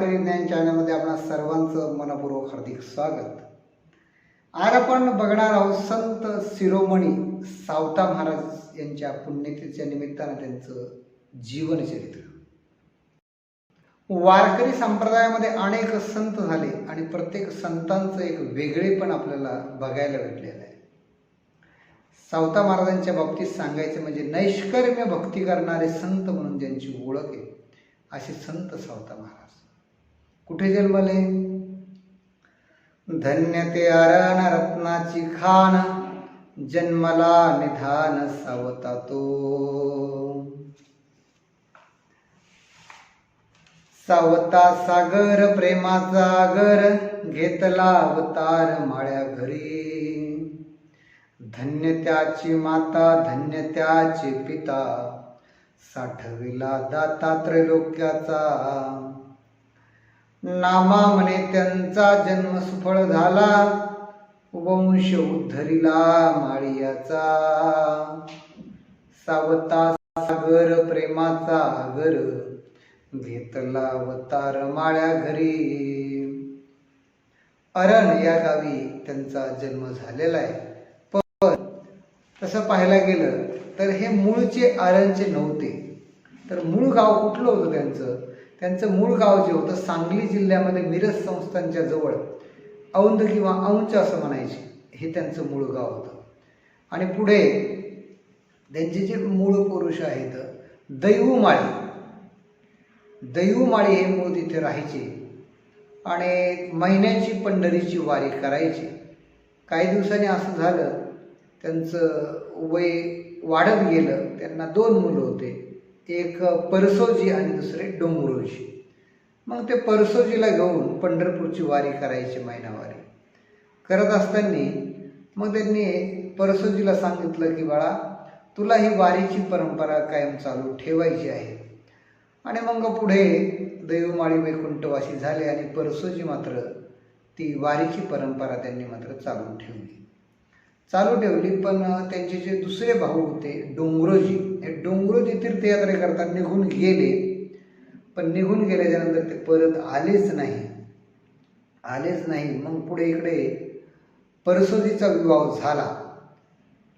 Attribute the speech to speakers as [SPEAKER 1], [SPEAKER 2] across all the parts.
[SPEAKER 1] वारकरी ज्ञान चॅनलमध्ये आपणा सर्वांचं मनपूर्वक हार्दिक स्वागत. आज आपण बघणार आहोत संत शिरोमणी सावता महाराज यांच्या पुण्यतिथीच्या निमित्तानं त्यांचं जीवनचरित्र. वारकरी संप्रदायामध्ये अनेक संत झाले आणि प्रत्येक संतांचं एक वेगळेपण आपल्याला बघायला भेटलेलं आहे. सावता महाराजांच्या बाबतीत सांगायचं म्हणजे नैष्कर्म्य भक्ती करणारे संत म्हणून ज्यांची ओळख आहे असे संत सावता महाराज. कुठे जन्मले? धन्य ते अरण रत्नाची खान जन्मला निधान सावता तो. सावता सागर प्रेमाचा आगर घेतला अवतार माळ्या घरी. धन्य त्याची माता धन्य त्याचे पिता साठविला दाता त्रैलोक्याचा नामा म्हणे त्यांचा जन्म सुफळ झाला. वंश उद्धरिला माळियाचा. सावता सागर प्रेमाचा आगर. घेतला अवतार माळ्या घरी. अरण या गावी त्यांचा जन्म झालेला आहे. पण तसं पाहायला गेलं तर हे मूळचे आरणचे नव्हते. तर मूळ गाव कुठलं होतं त्यांचं? त्यांचं मूळ गाव जे होतं सांगली जिल्ह्यामध्ये मिरज संस्थांच्या जवळ औंध किंवा औंच असं म्हणायचे हे त्यांचं मूळ गाव होतं. आणि पुढे त्यांचे जे मूळ पुरुष आहेत दैवमाळी दैवमाळी हे मूळ तिथे राहायचे आणि महिन्याची पंढरीची वारी करायची. काही दिवसांनी असं झालं त्यांचं वय वाढत गेलं त्यांना दोन मुलं होते. एक परसोजी आणि दुसरे डोंगरोजी. मग ते परसोजीला घेऊन पंढरपूरची वारी करायची महिनावारी. करत असताना मग त्यांनी परसोजीला सांगितलं की बाळा तुला ही वारीची परंपरा कायम चालू ठेवायची आहे. आणि मग पुढे दैवमाळी वैकुंठवासी झाले आणि परसोजी मात्र ती वारीची परंपरा त्यांनी मात्र चालू ठेवली. चालू ठेवली पण त्यांचे जे दुसरे भाऊ होते डोंगरोजी हे डोंगरोजी तीर्थयात्रे करता निघून गेले. पण निघून गेल्याच्यानंतर ते परत आलेच नाही. आलेच नाही. मग पुढे इकडे परसोजीचा विवाह झाला.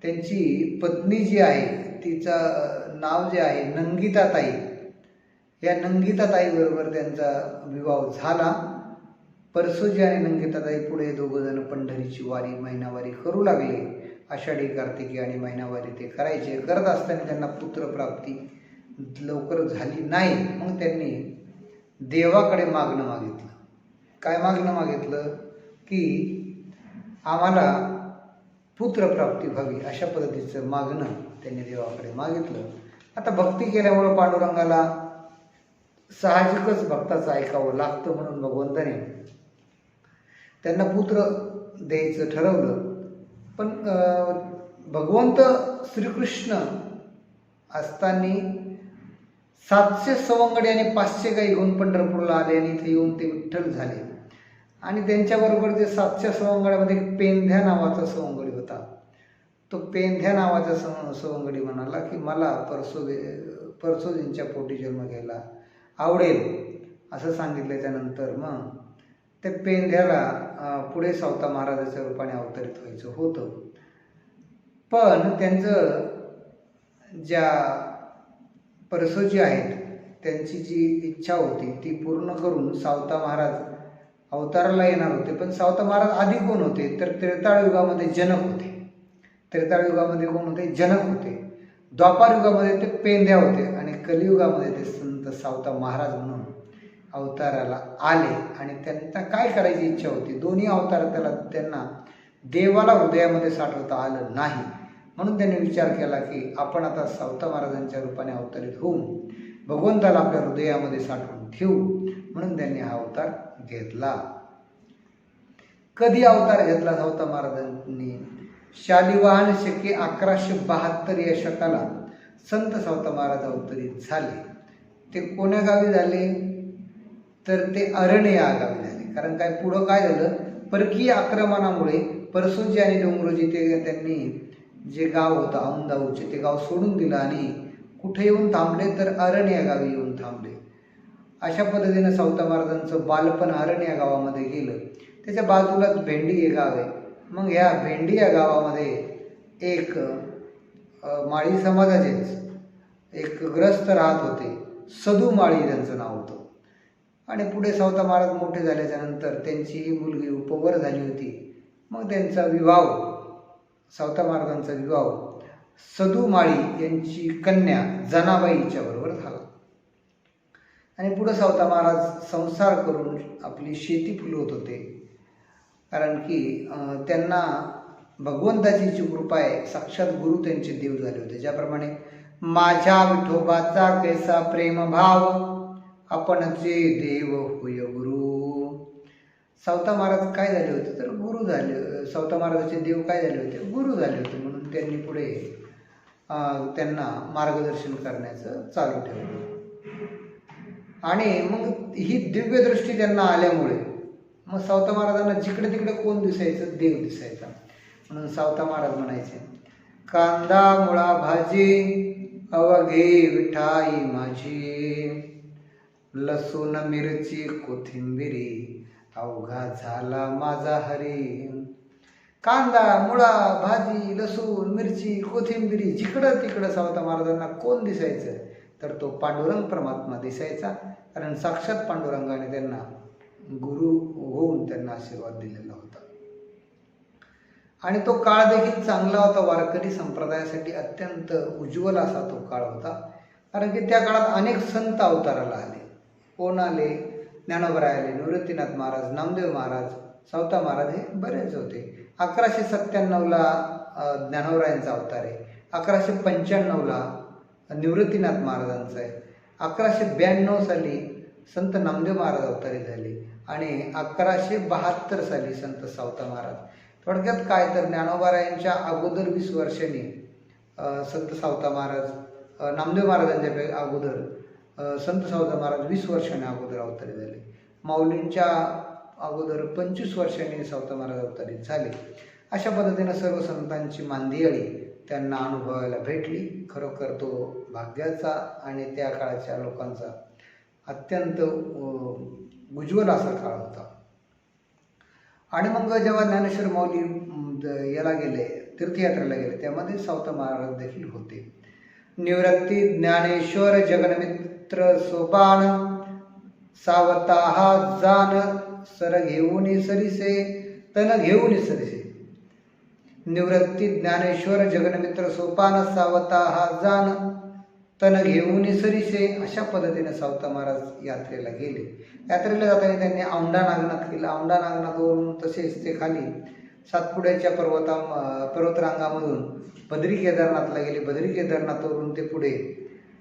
[SPEAKER 1] त्यांची पत्नी जी आहे तिचं नाव जे आहे नंगिताताई. या नंगिताताईबरोबर त्यांचा विवाह झाला. परसोजी आणि नंगिताताई पुढे दोघं जण पंढरीची वारी महिनावारी करू लागले. आषाढी कार्तिकी आणि महिनावारी ते करायचे. करत असताना त्यांना पुत्रप्राप्ती लवकर झाली नाही. मग त्यांनी देवाकडे मागणं मागितलं. काय मागणं मागितलं? की आम्हाला पुत्रप्राप्ती व्हावी अशा पद्धतीचं मागणं त्यांनी देवाकडे मागितलं. आता भक्ती केल्यामुळं पांडुरंगाला साहजिकच भक्ताचं ऐकावं लागतं म्हणून भगवंताने त्यांना पुत्र द्यायचं ठरवलं. पण भगवंत श्रीकृष्ण असताना सातशे सवंगडी आणि पाचशे गाई घेऊन पंढरपूरला आले आणि इथे येऊन ते विठ्ठल झाले. आणि त्यांच्याबरोबर जे सातशे सवंगड्यामध्ये पेंध्या नावाचा सवंगडी होता. तो पेंध्या नावाचा सव सवंगडी म्हणाला की मला परसोदे परसोदींच्या पोटी जन्म घ्यायला आवडेल. असं सांगितल्याच्यानंतर मग ते पेंढ्याला पुढे सावता महाराजाच्या रूपाने अवतरित व्हायचं होतं. पण त्यांचं ज्या परसोजी आहेत त्यांची जी इच्छा होती ती पूर्ण करून सावता महाराज अवताराला येणार होते. पण सावता महाराज आधी कोण होते? तर त्रेताळ युगामध्ये जनक होते. त्रेताळ युगामध्ये कोण होते? जनक होते. द्वापार युगामध्ये ते पेंध्या होते आणि कलियुगामध्ये ते संत सावता महाराज म्हणून अवताराला आले आणि त्यांना काय करायची इच्छा होती? दोन्ही अवतार त्याला त्यांना देवाला हृदयामध्ये साठवता आलं नाही. म्हणून त्यांनी विचार केला की आपण आता सावता महाराजांच्या रूपाने अवतरित होऊन भगवंताला आपल्या हृदयामध्ये साठवून ठेवू. म्हणून त्यांनी हा अवतार घेतला. कधी अवतार घेतला सावता महाराजांनी? शालिवाहन शके अकराशे बहात्तर या शकाला संत सावता महाराज अवतरित झाले. ते कोण्या गावी झाले? तर ते अरण्य या गावी झाले. कारण काय? पुढं काय झालं? परकीय आक्रमणामुळे परसोजी आणि डोंगरोजी ते त्यांनी जे गाव होतं औंदाऊचे ते गाव सोडून दिलं आणि कुठे येऊन थांबले तर अरण्य या गावी येऊन थांबले. अशा पद्धतीनं सावता महाराजांचं बालपण अरण या गावामध्ये गेलं. त्याच्या बाजूलाच भेंडी हे गाव आहे. मग ह्या भेंडी या गावामध्ये एक माळी समाजाचेच एक ग्रस्त राहत होते. सदू माळी त्यांचं नाव होतं. आणि पुढे सावता महाराज मोठे झाल्याच्यानंतर त्यांची ही मुलगी उपवर झाली होती. मग त्यांचा विवाह सावता महाराजांचा विवाह सदुमाळी यांची कन्या जनाबाईच्या बरोबर झाला. आणि पुढे सावता महाराज संसार करून आपली शेती फुलवत होते. कारण की त्यांना भगवंताची जी कृपा आहे साक्षात गुरु त्यांचे देव झाले होते. ज्याप्रमाणे माझ्या विठोबाचा कैसा प्रेम भाव आपणचे देव होय गुरु. सावता महाराज काय झाले होते तर गुरु झाले सावता महाराजाचे देव काय झाले होते? गुरु झाले होते म्हणून त्यांनी पुढे त्यांना मार्गदर्शन करण्याचं चालू ठेवलं. आणि मग ही दिव्यदृष्टी त्यांना आल्यामुळे मग सावता महाराजांना जिकडे तिकडे कोण दिसायचं? देव दिसायचा. म्हणून सावता महाराज म्हणायचे कांदा मुळा भाजी अवघे विठाई माझी. लसूण मिरची कोथिंबिरी अवघा झाला माझा हरी. कांदा मुळा भाजी लसूण मिरची कोथिंबिरी जिकडं तिकडं सावता महाराजांना कोण दिसायचं? तर तो पांडुरंग परमात्मा दिसायचा. कारण साक्षात पांडुरंगाने त्यांना गुरु होऊन त्यांना आशीर्वाद दिलेला होता. आणि तो काळ देखील चांगला होता. वारकरी संप्रदायासाठी अत्यंत उज्ज्वल असा तो काळ होता. कारण की त्या काळात अनेक संत अवताराला आले. कोण आले ज्ञानोबराय आले निवृत्तीनाथ महाराज नामदेव महाराज सावता महाराज हे बरेच होते. अकराशे सत्त्याण्णवला ज्ञानोबरायांचा अवतार आहे. अकराशे पंच्याण्णवला निवृत्तीनाथ महाराजांचा आहे. अकराशे ब्याण्णव साली संत नामदेव महाराज अवतारी झाले आणि अकराशे बहात्तर साली संत सावता महाराज. थोडक्यात काय तर ज्ञानोबारायांच्या अगोदर वीस वर्षांनी संत सावता महाराज नामदेव महाराजांच्या अगोदर संत सावदा महाराज वीस वर्षांनी अगोदर अवतारी झाले. माऊलींच्या अगोदर पंचवीस वर्षांनी सावता महाराज अवतारित झाले. अशा पद्धतीनं सर्व संतांची मांदियाळी त्यांना अनुभवायला भेटली. खरोखर तो भाग्याचा आणि त्या काळाच्या लोकांचा अत्यंत उज्ज्वल असा काळ होता. आणि मग जेव्हा ज्ञानेश्वर माऊली याला गेले तीर्थयात्रेला गेले त्यामध्ये सावता महाराज देखील होते. निवृत्ती ज्ञानेश्वर जगनमित्र सोपान सावता हा जान सर घेऊन सरिसे तन घेऊन सरिसे. निवृत्ती ज्ञानेश्वर जगनमित्र सोपान सावता हा जान तन घेऊन सरिसे अशा पद्धतीने सावता महाराज यात्रेला गेले. यात्रेला जाताना त्यांनी औंढा नागनाथ केलं. औंढा नागनाथवरून तसेच ते खाली सातपुड्याच्या पर्वता पर्वतरांगामधून बद्री केदारनाथला गेले. बद्री केदारनाथवरून ते पुढे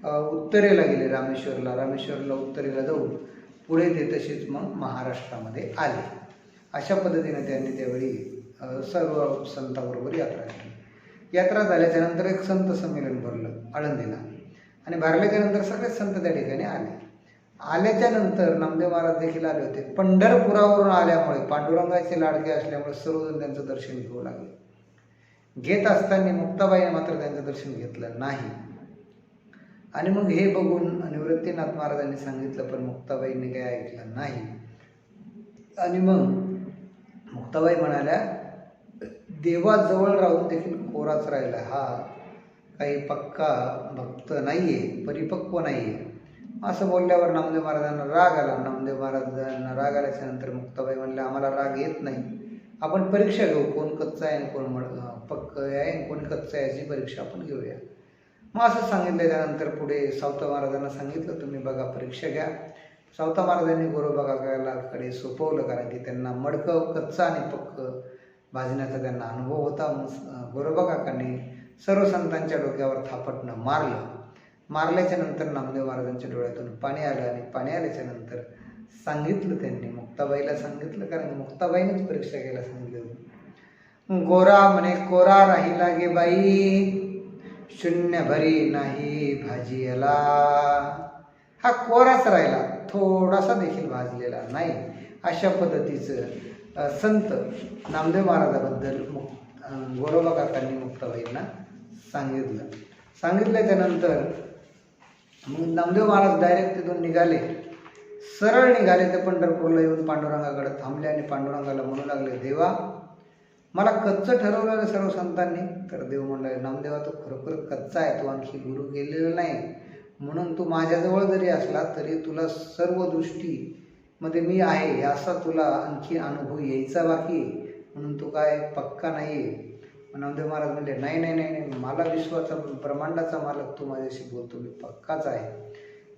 [SPEAKER 1] उत्तरेला गेले रामेश्वरला. रामेश्वरला उत्तरेला जाऊन पुढे ते तसेच मग महाराष्ट्रामध्ये आले. अशा पद्धतीने त्यांनी त्यावेळी सर्व संतांबरोबर यात्रा केली. यात्रा झाल्याच्यानंतर एक संत संमेलन भरलं आळंदीला. आणि भरल्याच्या नंतर सगळेच संत त्या ठिकाणी आले. आल्याच्यानंतर नामदेव महाराज देखील आले होते. पंढरपुरावरून आल्यामुळे पांडुरंगाचे लाडके असल्यामुळे सर्वजण त्यांचं दर्शन घेऊ लागले. घेत असताना मुक्ताबाईने मात्र त्यांचं दर्शन घेतलं नाही. आणि मग हे बघून निवृत्तीनाथ महाराजांनी सांगितलं पण मुक्ताबाईंनी काही ऐकलं नाही. आणि मग मुक्ताबाई म्हणाल्या देवाजवळ राहून देखील कोराच राहिला. हा काही पक्का भक्त नाही आहे परिपक्व नाही आहे असं बोलल्यावर नामदेव महाराजांना राग आला. नामदेव महाराजांना राग आल्याच्यानंतर मुक्ताबाई म्हणल्या आम्हाला राग येत नाही. आपण परीक्षा घेऊ. कोण कच्चा आहे आणि कोण मड पक्क आहे आणि कोण कच्चा आहे याची परीक्षा आपण घेऊया. मग असं सांगितल्याच्यानंतर पुढे सावता महाराजांना सांगितलं तुम्ही बघा परीक्षा घ्या. सावता महाराजांनी गोरोबागाकडे सोपवलं कारण की त्यांना मडकं कच्चा आणि पक्क भाजण्याचा त्यांना अनुभव होता. मग गोरोबा काकांनी सर्व संतांच्या डोक्यावर थापटणं मारलं. मारल्याच्या नंतर नामदेव महाराजांच्या डोळ्यातून पाणी आलं आणि पाणी आल्याच्यानंतर सांगितलं त्यांनी मुक्ताबाईला सांगितलं कारण मुक्ताबाईनेच परीक्षा घ्यायला सांगितलं गोरा म्हणे कोरा राहिला गे बाई. शून्य भरी नाही भाजीला हा कोराच राहिला थोडासा देखील भाजलेला नाही. अशा पद्धतीचं संत नामदेव महाराजाबद्दल मुक्त गोरोबा काकांनी मुक्ताबाईंना सांगितलं. सांगितल्याच्या नंतर मग नामदेव महाराज डायरेक्ट तिथून निघाले. सरळ निघाले ते पंढरपूरला येऊन पांडुरंगाकडे थांबले आणि पांडुरंगाला म्हणू लागले देवा मला कच्चं ठरवलेलं सर्व संतांनी तर देव म्हणले नामदेवा तो खरोखर कच्चा आहे तो आणखी गुरु गेलेला नाही. म्हणून तू माझ्याजवळ जरी असला तरी तुला सर्व दृष्टी मध्ये मी आहे असा तुला आणखी अनुभव यायचा बाकी म्हणून तू काय पक्का नाही आहे नामदेव महाराज म्हणले नाही नाही नाही नाही मला विश्वाचा ब्रह्मांडाचा मालक तू माझ्याशी बोलतो मी पक्काच आहे.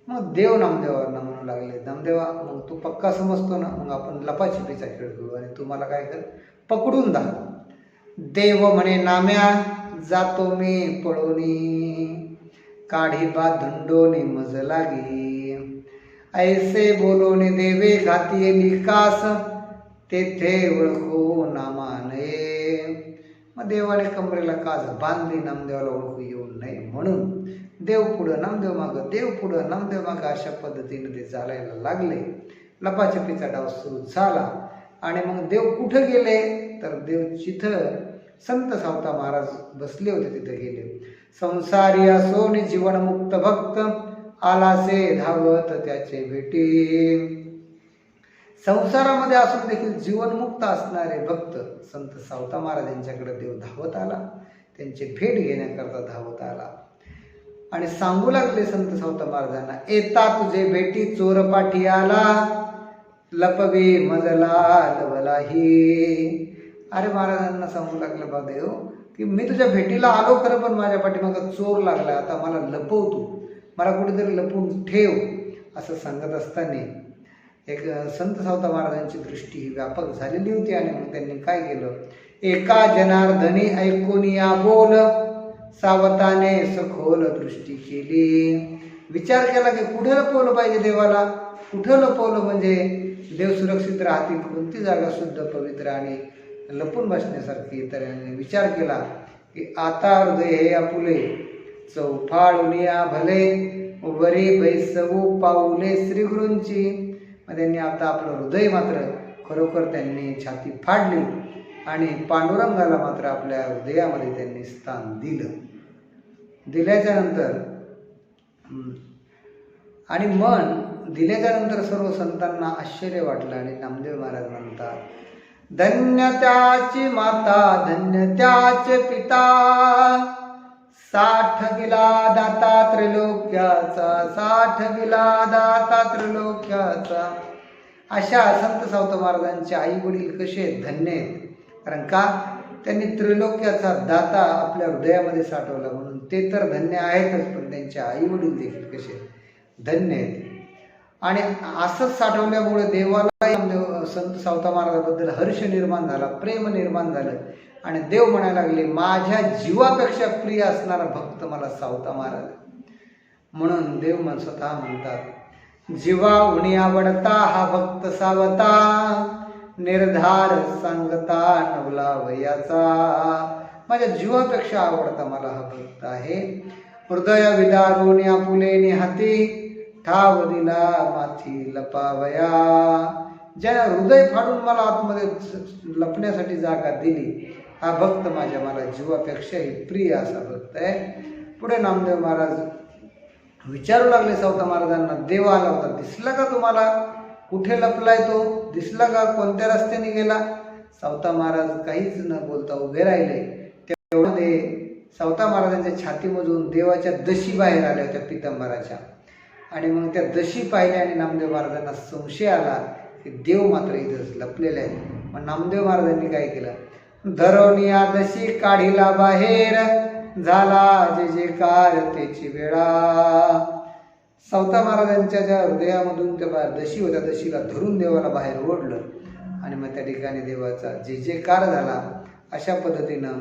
[SPEAKER 1] मग देव नामदेवांना म्हणू लागले नामदेवा मग तू पक्का समजतो ना मग आपण लपाछपीचा खेळ खेळू आणि तू मला काय कर? पकडून दा. देव म्हणे नाम्या जातो मी पळोनी. काढी बा धुंडोनी मज लागी. ऐसे बोलोने देवे घाती निकास. तेथे ओळखो नामाने. मग देवाने कमरेला काज बांधली नामदेवाला ओळखू येऊ नये म्हणून. देव पुढं नामदेव मागं देव पुढं नामदेव मागं अशा पद्धतीने ते चालायला लागले. लपाछपीचा डाव सुरू झाला. आणि मग देव कुठं गेले? तर देव जिथं संत सावता महाराज बसले होते तिथे गेले. संसारी असो असोनी जीवनमुक्त भक्त आलासे धावत त्याचे भेटी. संसारामध्ये असून देखील जीवनमुक्त असणारे भक्त संत सावता महाराज यांच्याकडे देव धावत आला. त्यांची भेट घेण्याकरता धावत आला. आणि सांगू लागले संत सावता महाराजांना येता तुझे भेटी चोरपाठी आला. लपवे मजला लवलाही अरे महाराजांना सांगू लागलं बा देव की मी तुझ्या भेटीला आलो खरं पण माझ्या पाठीमागं चोर लागला आता मला लपवतो मला कुठेतरी लपवून ठेव असं सांगत असताना एक संत सावता महाराजांची दृष्टी ही व्यापक झालेली होती आणि मग त्यांनी काय केलं? एका जनार्दनी ऐकून या बोल. सावताने सखोल दृष्टी केली. विचार केला की कुठं लपवलं पाहिजे देवाला? कुठं लपवलं म्हणजे? देव सुरक्षित राहतील कोणती जागा शुद्ध पवित्र आणि लपून बसण्यासारखी तर विचार केला की आता हृदय हे आपुले चौफाळुनिया भले वरी बैसवू पाऊले श्रीगुरूंची. मग त्यांनी आता आपलं हृदय मात्र खरोखर त्यांनी छाती फाडली आणि पांडुरंगाला मात्र आपल्या हृदयामध्ये त्यांनी स्थान दिलं. दिल्याच्या नंतर आणि मन दिल्याच्यानंतर सर्व संतांना आश्चर्य वाटलं आणि नामदेव महाराज म्हणतात धन्य त्याची माता धन्य त्याचे पिता साठ गिला दाता त्रिलोक्याचा साठ गिला दाता त्रिलोक्याचा. अशा संत सावत महाराजांचे आई वडील कसे धन्य आहेत. कारण का? त्यांनी त्रिलोक्याचा दाता आपल्या हृदयामध्ये साठवला म्हणून ते तर धन्य आहेतच पण त्यांचे आई वडील देखील कसे धन्य आहेत. आणि असंच साठवल्यामुळे देवाला संत सावता महाराजाबद्दल हर्ष निर्माण झाला प्रेम निर्माण झालं. आणि देव म्हणायला लागले माझ्या जीवापेक्षा प्रिय असणारा भक्त मला सावता महाराज. म्हणून देव मन स्वतः म्हणतात जीवा उणी आवडता हा भक्त सावता निर्धार सांगता नवला वयाचा माझ्या जीवापेक्षा आवडता मला हा भक्त आहे. हृदय विदारुणी या निहाती हाती ठाव दिला माथी लपावया ज्याने हृदय फाडून मला आतमध्ये लपण्यासाठी जागा दिली हा भक्त माझ्या मला जीवापेक्षाही प्रिय असा भक्त आहे. पुढे नामदेव महाराज विचारू लागले सावता महाराजांना देव आला होता. दिसला का तुम्हाला? कुठे लपलाय तो? दिसला का? कोणत्या रस्त्याने गेला? सावता महाराज काहीच न बोलता उभे राहिले. तेवढे सावता महाराजांच्या छातीमधून देवाच्या दशी बाहेर आल्या होत्या पितांबराच्या. आणि मग त्या दशी पाहिल्या आणि नामदेव महाराजांना संशय आला की देव मात्र इथंच लपलेले आहे मग नामदेव महाराजांनी काय केलं? धरवणी दशी काढीला बाहेर झाला जे जे कार त्याची वेळा. सावता महाराजांच्या ज्या हृदयामधून त्या बा- दशी होत्या दशीला धरून देवाला बाहेर ओढलं. आणि मग त्या ठिकाणी देवाचा जे जे कार झाला अशा पद्धतीनं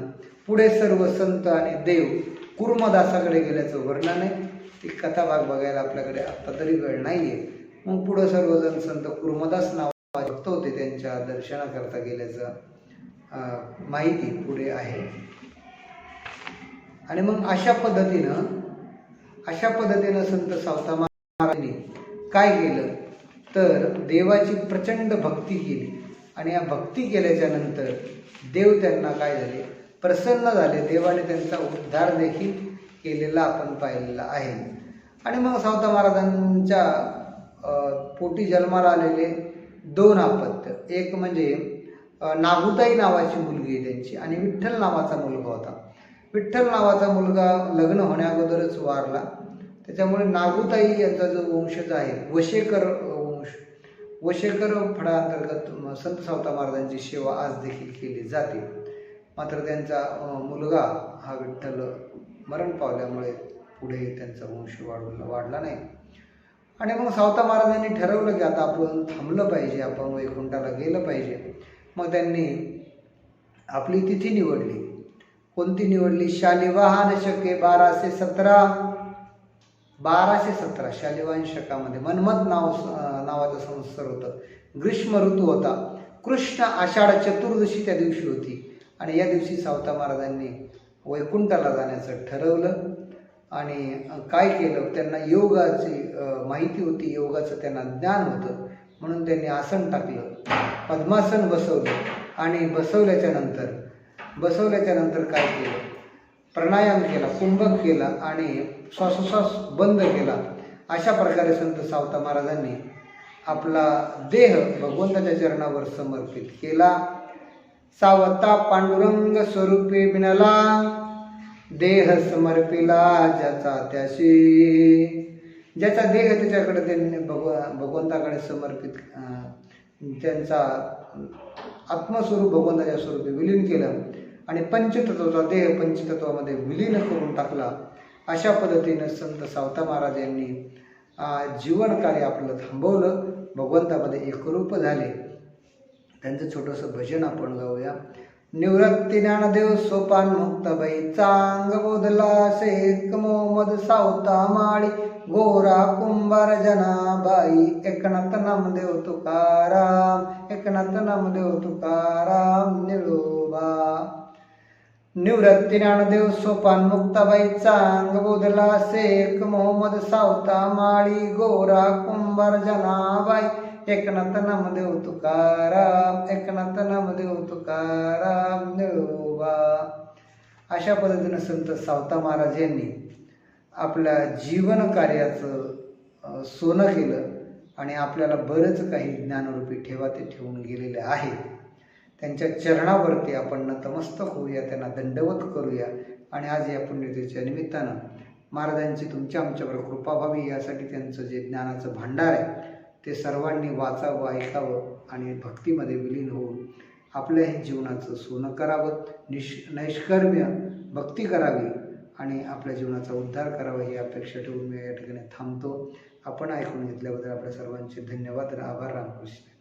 [SPEAKER 1] पुढे सर्व संत आणि देव कुर्मदासाकडे गेल्याचं वर्णन आहे. ती कथा भाग बघायला आपल्याकडे आत्ता तरी वेळ नाही आहे मग पुढं सर्वजण संत कुर्मदास नाव भक्त होते त्यांच्या दर्शनाकरता गेल्याचं अं, माहिती पुढे आहे. आणि मग अशा पद्धतीनं अशा पद्धतीनं संत सावता महाराजांनी काय केलं? तर देवाची प्रचंड भक्ती केली. आणि या भक्ती केल्याच्यानंतर देव त्यांना काय झाले? प्रसन्न झाले. देवाने त्यांचा उद्धार देखील केलेला आपण पाहिलेला आहे. आणि मग सावता महाराजांच्या पोटी जन्माला आलेले दोन अपत्य. एक म्हणजे नागुताई नावाची मुलगी आहे त्यांची आणि विठ्ठल नावाचा मुलगा होता. विठ्ठल नावाचा मुलगा लग्न होण्याअगोदरच वारला. त्याच्यामुळे नागुताई यांचा जो वंशज आहे वशेकर वंश वशेकर फळाअंतर्गत संत सावता महाराजांची सेवा आज देखील केली जाते. मात्र त्यांचा मुलगा हा विठ्ठल मरण पावल्यामुळे पुढे त्यांचा वंश वाढवला वाढला नाही. आणि मग सावता महाराजांनी ठरवलं की आता आपण थांबलं पाहिजे आपण वैकुंठाला गेलं पाहिजे. मग त्यांनी आपली तिथी निवडली. कोणती निवडली? शालिवाहन शके बाराशे सतरा. बाराशे सतरा शालिवाहन शकामध्ये. मनमत नाव नावाचं संवत्सर होतं. ग्रीष्म ऋतू होता. कृष्ण आषाढ चतुर्दशी त्या दिवशी होती. आणि या दिवशी सावता महाराजांनी वैकुंठाला जाण्याचं ठरवलं आणि काय केलं? त्यांना योगाची माहिती होती योगाचं त्यांना ज्ञान होतं म्हणून त्यांनी आसन टाकलं. पद्मासन बसवलं आणि बसवल्याच्या नंतर बसवल्याच्या नंतर काय केलं? प्राणायाम केला कुंभक केला आणि श्वासोश्वास बंद केला. अशा प्रकारे संत सावता महाराजांनी आपला देह भगवंताच्या चरणावर समर्पित केला. सावता पांडुरंग स्वरूपी बिनला देह समर्पिला ज्याचा त्याशी. ज्याचा देह त्याच्याकडे त्यांनी भगव भगवंताकडे समर्पित त्यांचा आत्मस्वरूप भगवंताच्या स्वरूपी विलीन केलं आणि पंचतत्वाचा देह पंचतत्वामध्ये विलीन करून टाकला. अशा पद्धतीनं संत सावता महाराज यांनी जीवन कार्य आपलं थांबवलं. भगवंतामध्ये एकरूप झाले. त्यांचं छोटंसं भजन आपण गाऊया. निवृत्ती ज्ञानदेव सोपान मुक्ताबाई चांग बोधला शेख मोहम्मद सावता माळी गोरा कुंभार जनाबाई एकनाथ नामदेव तुकाराम एकनाथ नामदेव तुकाराम निळोबा. निवृत्ती ज्ञानदेव सोपान मुक्ताबाई चांग बोधला शेख मोहम्मद सावता माळी गोरा कुंभार जनाबाई एकनाथ नामदेव तुकाराम एकनाथ नामदेव तुकाराम निळोबा. अशा पद्धतीनं संत सावता महाराज यांनी आपल्या जीवन कार्याचं सोनं केलं आणि आपल्याला बरंच काही ज्ञानरूपी ठेवा ते ठेवून गेलेले आहे त्यांच्या चरणावरती आपण नतमस्तक होऊया त्यांना दंडवत करूया आणि आज या पुण्यतिथीच्या निमित्तानं महाराजांची तुमच्या आमच्यावर कृपा व्हावी यासाठी त्यांचं जे ज्ञानाचं भांडार आहे ते सर्वांनी वाचावं ऐकावं आणि भक्तीमध्ये विलीन होऊन आपल्याही जीवनाचं सोनं करावं. निष नैष्कर्म्य भक्ती करावी आणि आपल्या जीवनाचा उद्धार करावा ही अपेक्षा ठेवून मी या ठिकाणी थांबतो. आपण ऐकून घेतल्याबद्दल आपल्या सर्वांचे धन्यवाद आणि आभार रामकृष्ण.